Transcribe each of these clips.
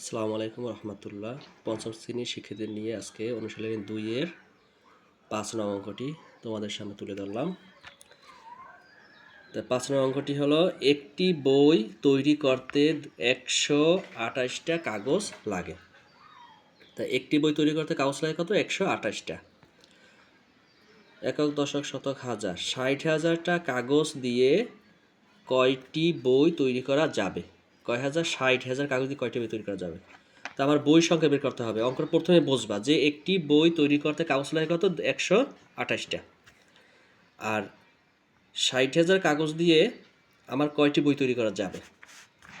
আসসালামু আলাইকুম রহমতুল্লাহ। পঞ্চম শ্রেণির শিক্ষার্থীদের নিয়ে আজকে অনুশীলনী দুইয়ের পাঁচ নং অঙ্কটি তোমাদের সামনে তুলে ধরলাম। তা পাঁচ নং অঙ্কটি হলো, একটি বই তৈরি করতে একশো আঠাশটা কাগজ লাগে। তা একটি বই তৈরি করতে কাগজ লাগে কত? একশো আঠাশটা। একক দশক শতক হাজার। ষাট হাজারটা কাগজ দিয়ে কয়টি বই তৈরি করা যাবে? কয় হাজার ষাট হাজার কাগজ দিয়ে কয়টি বই তৈরি করা যাবে? তা আমার বই সংখ্যা বের করতে হবে। অঙ্কটা প্রথমে বুঝবা যে একটি বই তৈরি করতে কাগজ লাগে কত? একশো আঠাশটা। আর ষাট হাজার কাগজ দিয়ে আমার কয়টি বই তৈরি করা যাবে?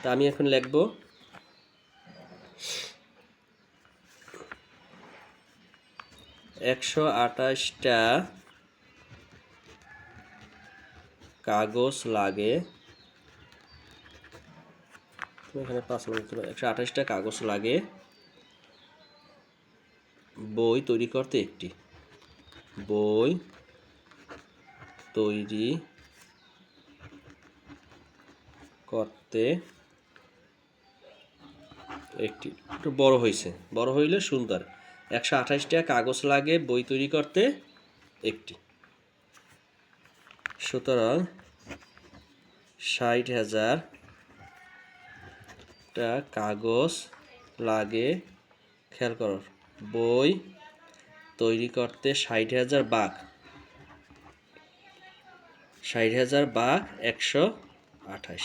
তা আমি এখন লিখব। একশো আঠাশটা কাগজ লাগে এখানে পাঁচ মিনিট একশো আঠাশটা কাগজ লাগে। বই তৈরি করতে একটি। বই তৈরি করতে একটি। একটু বড় হয়েছে। বড় হইলে সুন্দর। একশো আঠাশটা কাগজ লাগে, বই তৈরি করতে একটি। সুতরাং ষাট হাজার টা কাগজ লাগে, খেয়াল করো, বই তৈরি করতে ষাট হাজার বাঘ ষাট হাজার বাঘ একশো আঠাশ।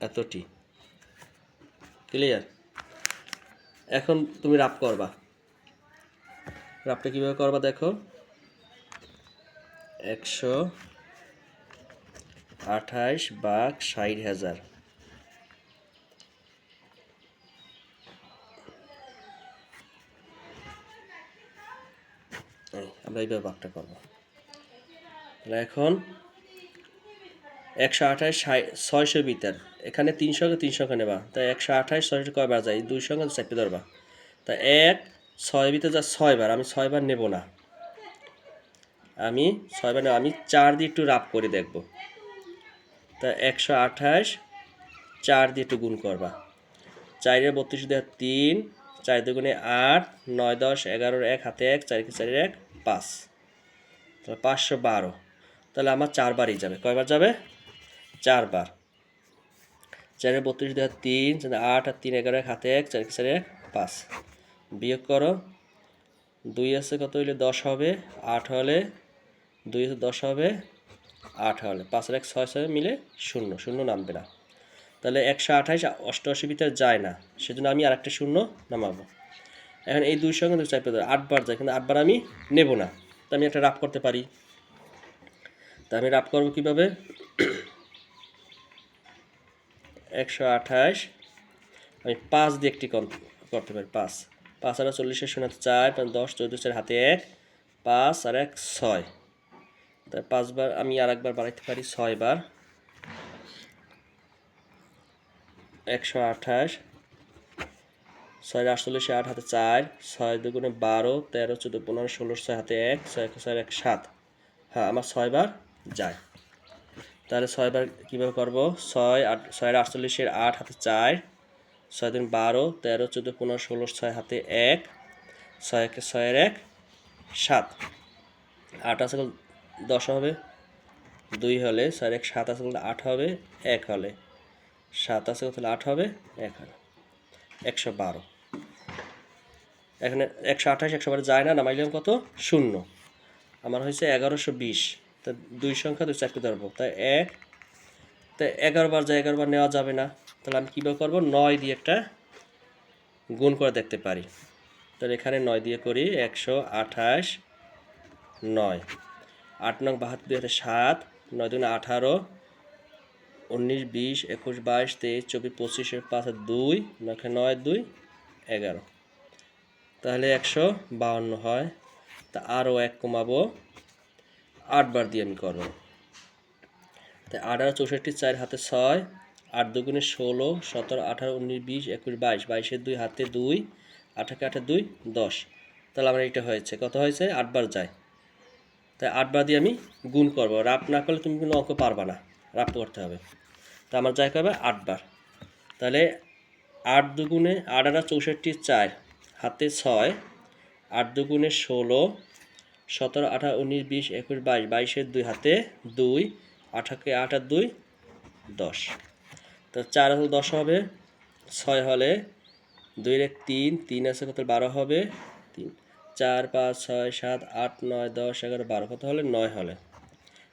এতটি। ক্লিয়ার এখন তুমি রাপ করবা। রাপটা কীভাবে করবা দেখো? একশো আঠাশ বাঘ ষাট হাজার। আমরা এইভাবে বাঘটা করব। তাহলে এখন একশো আঠাশ ছয়শো বিটার এখানে তিনশো তিন সংখ্যা নেবা। তাই একশো আঠাশ, ছয়শো কয়বার যায়? দুই সংখ্যা চারটে ধরবা। তা এক, ছয় ভিতরে যা ছয়বার, আমি ছয়বার নেব না। আমি ছয়বার আমি চার দিয়ে একটু রাপ করে দেখব। তা একশো আঠাশ, চার দিয়ে গুণ করবা। চারের বত্রিশ দেওয়া তিন, চার দুগুণে আট, নয় দশ, এগারোর এক, হাতে এক, চারকে চারের এক, পাঁচ। তাহলে পাঁচশো বারো। তাহলে আমার চারবারই যাবে। কয়বার যাবে? চারবার। চারের বত্রিশ দেওয়া তিন, চার আট আর তিন, এগারো, এক, হাতে এক, চারকে চারের এক, পাঁচ। বিয়োগ করো। দুই আছে কত হইলে দশ হবে? আট হলে দুই আছে দশ হবে? আট হলে পাঁচের এক ছয় ছয় মিলে শূন্য শূন্য নামবে না। তাহলে একশো আঠাইশ অষ্টআশি ভিতরে যায় না, সেজন্য আমি আর একটা শূন্য নামাবো। এখন এই দুই সঙ্গে চার পেতে আটবার যায়, কিন্তু আটবার আমি নেব না। তো আমি একটা রাপ করতে পারি। তা আমি রাপ করব কীভাবে? একশো আঠাশ, আমি পাঁচ দিয়ে একটি করতে পারি, পাঁচ। পাঁচ আর চল্লিশের শূন্য চার, পাঁচ দশ, চৌদ্দ, চার, হাতে এক, পাঁচ আর এক, ছয়। তাই পাঁচবার আমি আর একবার বাড়াইতে পারি, ছয়বার। একশো আঠাশ, ছয় আটচল্লিশে আট হাতে চার, ছয় দুগুণে বারো, তেরো, চোদ্দ, পনেরো, ষোলো, ছয় হাতে এক, ছয় এক ছয় এক, সাত। হ্যাঁ আমার ছয়বার যায়। তাহলে ছয়বার কীভাবে করব? ছয় আট ছয়ের আটচল্লিশের আট হাতে চার, ছয় দিন বারো, তেরো, চোদ্দ, পনেরো, ষোলো, ছয় হাতে এক, ছয় একে ছয়ের এক, সাত। আট আছে দশ হবে, দুই হলে ছয়ের এক, সাত আছে আট হবে, এক হলে সাত আছে তাহলে আট হবে, এক হবে একশো বারো। এখানে একশো আঠাশ, একশো বারো যায় না নামাইলাম কত? শূন্য। আমার হয়েছে এগারোশো বিশ। তা দুই সংখ্যা, দুই চারটে ধরবো। তাই এক তাই এগারো বার যায়, এগারো বার নেওয়া যাবে না। তাহলে আমি কীভাবে করব? নয় দিয়ে একটা গুণ করে দেখতে পারি। তাহলে এখানে নয় দিয়ে করি একশো আঠাশ, নয়। আট নং বাহাত্তর, দুই হাতে সাত, নয় দুই আঠারো, উনিশ, বিশ, একুশ, বাইশ, তেইশ, চব্বিশ, পঁচিশে, পাঁচ, দুই, নয় নয়, দুই, এগারো। তাহলে একশো বাউন্ন হয়, তা আরও এক কমাবো, আটবার দিয়ে আমি করব। তাই আঠারো, চৌষট্টি, চার হাতে ছয়, আট দুগুণে ষোলো, সতেরো, আঠারো, উনিশ, বিশ, একুশ, বাইশ বাইশের দুই, হাতে দুই আঠাকে আঠে দুই, দশ। তাহলে আমার এটা হয়েছে, কত হয়েছে? আটবার যায়। তাই আটবার দিয়ে আমি গুণ করব। রাপ না করলে তুমি কোনো অঙ্ক পারবা না। রাপ করতে হবে। তা আমার যায় কবে আটবার তাহলে আট দুগুণে আট আটা চৌষট্টি চার, হাতে ছয়, আট দুগুণে ষোলো, সতেরো আঠা উনিশ, বিশ, একুশ, বাইশ, বাইশের দুই হাতে দুই আঠাকে আট আর দুই, দশ। তো চার হলে দশ হবে, ছয় হলে দুই এক তিন তিন আছে কত বারো হবে, তিন। চার, পাঁচ, ছয়, সাত, আট, নয়, দশ, এগারো, বারো, কত হলে? নয় হলে।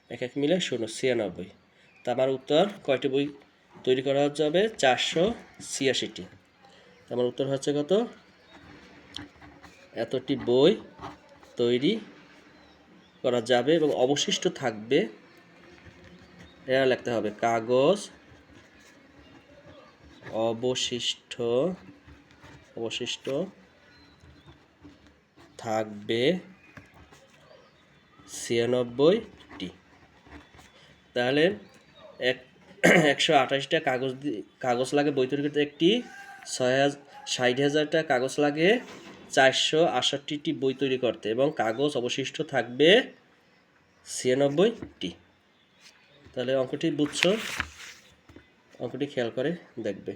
এক এক মিলে শূন্য, ছিয়ানব্বই। তা আমার উত্তর, কয়টি বই তৈরি করা হবে? চারশো ছিয়াশিটি। আমার উত্তর হচ্ছে কত? এতটি বই তৈরি করা যাবে এবং অবশিষ্ট থাকবে। এরা লিখতে হবে, কাগজ, অবশিষ্ট অবশিষ্ট থাকবে ছিয়ানব্বইটি। তাহলে এক একশো আঠাশটা কাগজ কাগজ লাগে বই তৈরি করতে একটি ছয় ষাট হাজারটা কাগজ লাগে চারশো আষট্টিটি বই তৈরি করতে এবং কাগজ অবশিষ্ট থাকবে ছিয়ানব্বইটি। তাহলে অঙ্কটি বুঝছ? অঙ্কটি খেয়াল করে দেখবে।